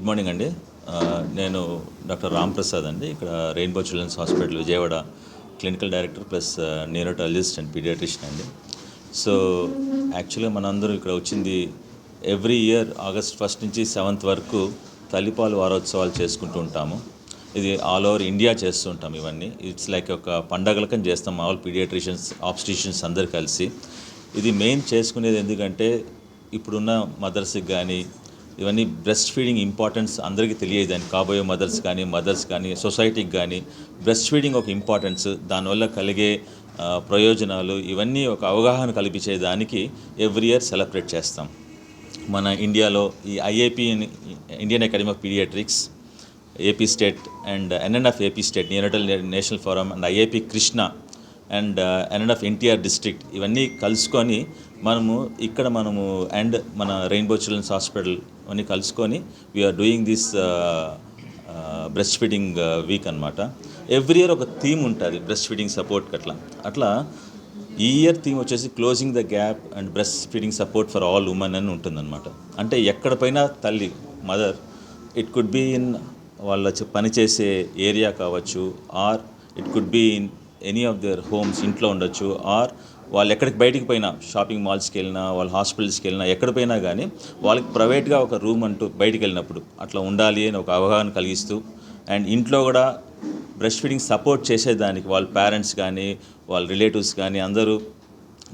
Good morning అండి. నేను doctor Ram Prasad అండి. ఇక్కడ rainbow children's hospital Vijayawada clinical director plus neurotologist and pediatrician అండి. సో యాక్చువల్గా మనందరూ ఇక్కడ వచ్చింది ఎవ్రీ ఇయర్ ఆగస్ట్ ఫస్ట్ నుంచి సెవెంత్ వరకు తల్లిపాలు వారోత్సవాలు చేసుకుంటూ ఉంటాము. ఇది ఆల్ ఓవర్ ఇండియా చేస్తూ ఉంటాం ఇవన్నీ. ఇట్స్ లైక్ ఒక పండగలకని చేస్తాం మామూలు పీడియాట్రిషియన్స్ ఆబ్స్టిషియన్స్ అందరు కలిసి. ఇది మెయిన్ చేసుకునేది ఎందుకంటే ఇప్పుడున్న మదర్స్కి కానీ ఇవన్నీ బ్రెస్ట్ ఫీడింగ్ ఇంపార్టెన్స్ అందరికీ తెలియదని కాబోయే మదర్స్ కానీ మదర్స్ కానీ సొసైటీకి కానీ బ్రెస్ట్ ఫీడింగ్ ఒక ఇంపార్టెన్స్ దానివల్ల కలిగే ప్రయోజనాలు ఇవన్నీ ఒక అవగాహన కల్పించే దానికి ఎవ్రీ ఇయర్ సెలబ్రేట్ చేస్తాం. మన ఇండియాలో ఈ IAP Indian academy of pediatrics AP state and NNF AP state neonatal national forum and IAP Krishna and NNF NTR district ఇవన్నీ కలుసుకొని మనము ఇక్కడ మనము అండ్ మన రెయిన్బో చిల్డ్రన్స్ హాస్పిటల్ అన్నీ కలుసుకొని we're doing this breast feeding week అనమాట every year ఒక థీమ్ ఉంటుంది బ్రెస్ట్ ఫీడింగ్ సపోర్ట్ అట్లా. అట్లా ఈ ఇయర్ థీమ్ వచ్చేసి closing the gap and breast feeding support for all women అని ఉంటుందన్నమాట. అంటే ఎక్కడపైన తల్లి mother it could be in వాళ్ళ పనిచేసే ఏరియా కావచ్చు or it could be in any of their homes ఇంట్లో ఉండొచ్చు ఆర్ వాళ్ళు ఎక్కడికి బయటికి పోయినా షాపింగ్ మాల్స్కి వెళ్ళినా వాళ్ళ హాస్పిటల్స్కి వెళ్ళినా ఎక్కడ పోయినా కానీ వాళ్ళకి ప్రైవేట్గా ఒక రూమ్ అంటూ బయటికి వెళ్ళినప్పుడు అట్లా ఉండాలి అని ఒక అవగాహన కలిగిస్తూ అండ్ ఇంట్లో కూడా బ్రెస్ట్ ఫీడింగ్ సపోర్ట్ చేసేదానికి వాళ్ళ పేరెంట్స్ కానీ వాళ్ళ రిలేటివ్స్ కానీ అందరూ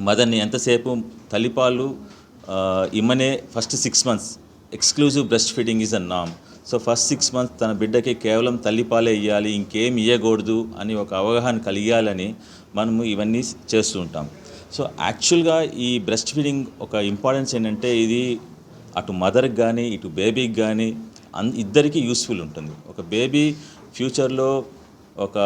మదర్ని ఎంతసేపు తల్లిపాలు ఇమ్మనే first six months exclusive breastfeeding is a NAM so first six months తన బిడ్డకి కేవలం తల్లిపాలే ఇవ్వాలి ఇంకేం ఇవ్వకూడదు అని ఒక అవగాహన కలిగాలని మనము ఇవన్నీ చేస్తూ ఉంటాం. సో యాక్చువల్గా ఈ బ్రెస్ట్ ఫీడింగ్ ఒక ఇంపార్టెన్స్ ఏంటంటే ఇది అటు మదర్కి కానీ ఇటు బేబీకి కానీ అన్ ఇద్దరికీ యూస్ఫుల్ ఉంటుంది. ఒక బేబీ ఫ్యూచర్లో ఒక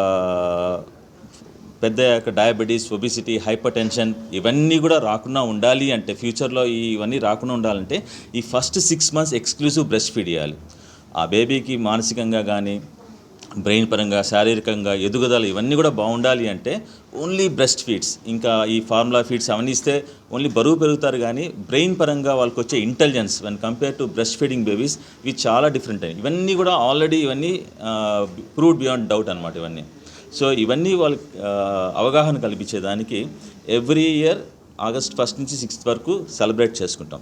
పెద్ద డయాబెటీస్ ఒబిసిటీ హైపర్ టెన్షన్ ఇవన్నీ కూడా రాకుండా ఉండాలి అంటే ఫ్యూచర్లో ఇవన్నీ రాకుండా ఉండాలంటే ఈ first six months exclusive breast feed ఇవ్వాలి ఆ బేబీకి మానసికంగా కానీ బ్రెయిన్ పరంగా శారీరకంగా ఎదుగుదల ఇవన్నీ కూడా బాగుండాలి అంటే ఓన్లీ బ్రెస్ట్ ఫీడ్స్. ఇంకా ఈ ఫార్ములా ఫీడ్స్ అవన్నీ ఇస్తే ఓన్లీ బరువు పెరుగుతారు కానీ బ్రెయిన్ పరంగా వాళ్ళకి వచ్చే intelligence when compare to breast feeding babies ఇవి చాలా డిఫరెంట్ అయ్యాయి ఇవన్నీ కూడా ఆల్రెడీ ఇవన్నీ ప్రూవ్డ్ బియాండ్ డౌట్ అనమాట ఇవన్నీ. సో ఇవన్నీ వాళ్ళకి అవగాహన కల్పించేదానికి ఎవ్రీ ఇయర్ ఆగస్ట్ ఫస్ట్ నుంచి సిక్స్త్ వరకు సెలబ్రేట్ చేసుకుంటాం.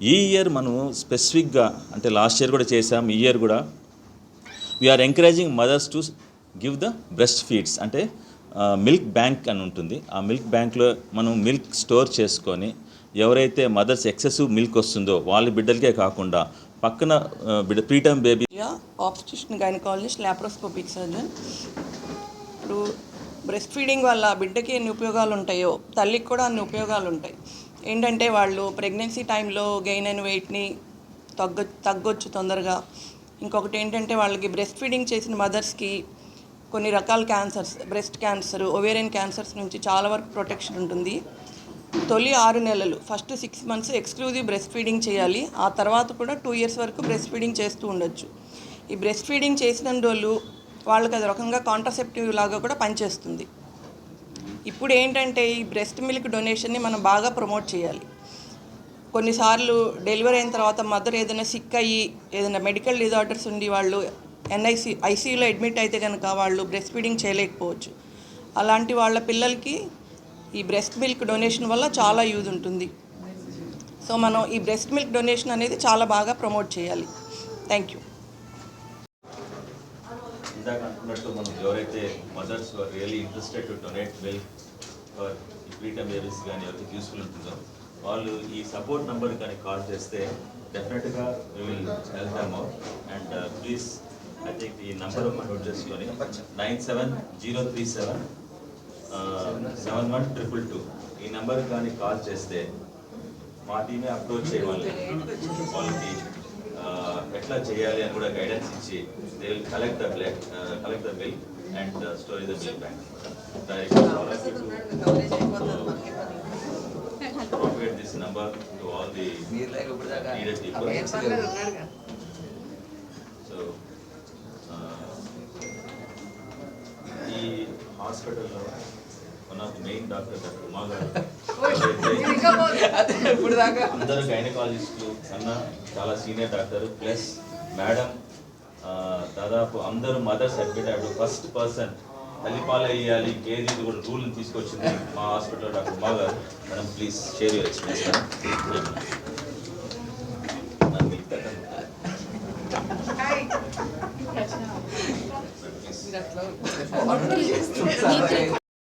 ఈ ఇయర్ మనము స్పెసిఫిక్గా అంటే లాస్ట్ ఇయర్ కూడా చేసాం ఈ ఇయర్ కూడా. We're encouraging mothers to give the breast feeds అంటే మిల్క్ బ్యాంక్ అని ఉంటుంది. ఆ మిల్క్ బ్యాంక్లో మనం మిల్క్ స్టోర్ చేసుకొని ఎవరైతే మదర్స్ ఎక్సెసివ్ మిల్క్ వస్తుందో వాళ్ళ బిడ్డలకే కాకుండా పక్కన బిడ్డ ప్రీటర్మ్ బేబీ యా గైనకాలజిస్ట్ ల్యాప్రోస్కోపిక్ సర్జన్ ఇప్పుడు బ్రెస్ట్ ఫీడింగ్ వల్ల బిడ్డకి ఎన్ని ఉపయోగాలు ఉంటాయో తల్లికి కూడా అన్ని ఉపయోగాలు ఉంటాయి. ఏంటంటే వాళ్ళు ప్రెగ్నెన్సీ టైంలో గెయిన్ అయిన వెయిట్ని తగ్గ తగ్గొచ్చు తొందరగా. ఇంకొకటి ఏంటంటే వాళ్ళకి బ్రెస్ట్ ఫీడింగ్ చేసిన మదర్స్కి కొన్ని రకాల cancers breast cancer ovarian cancers నుంచి చాలా వరకు ప్రొటెక్షన్ ఉంటుంది. తొలి ఆరు నెలలు first six months exclusive breast feeding చేయాలి. ఆ తర్వాత కూడా టూ ఇయర్స్ వరకు బ్రెస్ట్ ఫీడింగ్ చేస్తూ ఉండొచ్చు. ఈ బ్రెస్ట్ ఫీడింగ్ చేసిన రోజులు వాళ్ళకి అది రకంగా కాంట్రసెప్టివ్ లాగా కూడా పనిచేస్తుంది. ఇప్పుడు ఏంటంటే ఈ బ్రెస్ట్ మిల్క్ డొనేషన్ని మనం బాగా ప్రమోట్ చేయాలి. కొన్నిసార్లు డెలివరీ అయిన తర్వాత మదర్ ఏదైనా సిక్ అయ్యి ఏదైనా మెడికల్ డిజార్డర్స్ ఉండి వాళ్ళు ఎన్ఐసి ఐసీయూలో అడ్మిట్ అయితే కనుక వాళ్ళు బ్రెస్ట్ ఫీడింగ్ చేయలేకపోవచ్చు. అలాంటి వాళ్ళ పిల్లలకి ఈ బ్రెస్ట్ మిల్క్ డొనేషన్ వల్ల చాలా యూజ్ ఉంటుంది. సో మనం ఈ బ్రెస్ట్ మిల్క్ డొనేషన్ అనేది చాలా బాగా ప్రమోట్ చేయాలి. Thank you. ఇందాక అనుకున్నట్టు మనం ఎవరైతే mothers really interested to donate milk for preterm babies కానీ ఎవరికి యూస్ఫుల్ ఉంటుందో వాళ్ళు ఈ సపోర్ట్ నెంబర్ కానీ కాల్ చేస్తే డెఫినెట్గా will help them out and please I think ఈ నెంబర్ నోట్ చేసుకొని nine seven zero three seven seven one triple two ఈ నెంబర్ కానీ కాల్ చేస్తే మా టీమే అప్రోచ్ చేయాలి వాళ్ళకి ఆ, ఎట్లా చేయాలి అని కూడా గైడెన్స్ ఇచ్చి they will collect the blood collect the milk and store the milk bank to all the needed people. So, uh, ఈ హాస్పిటల్లో one of main doctor doctor Uma garu ఎవరైతే అందరూ గైనకాలజిస్టులు కన్నా చాలా సీనియర్ డాక్టర్ ప్లస్ మేడం దాదాపు అందరూ mothers admit first person తల్లిపాలు వేయాలి కేజీ కూడా రూల్ తీసుకొచ్చింది మా hospital doctor Uma garu. Madam please share your experience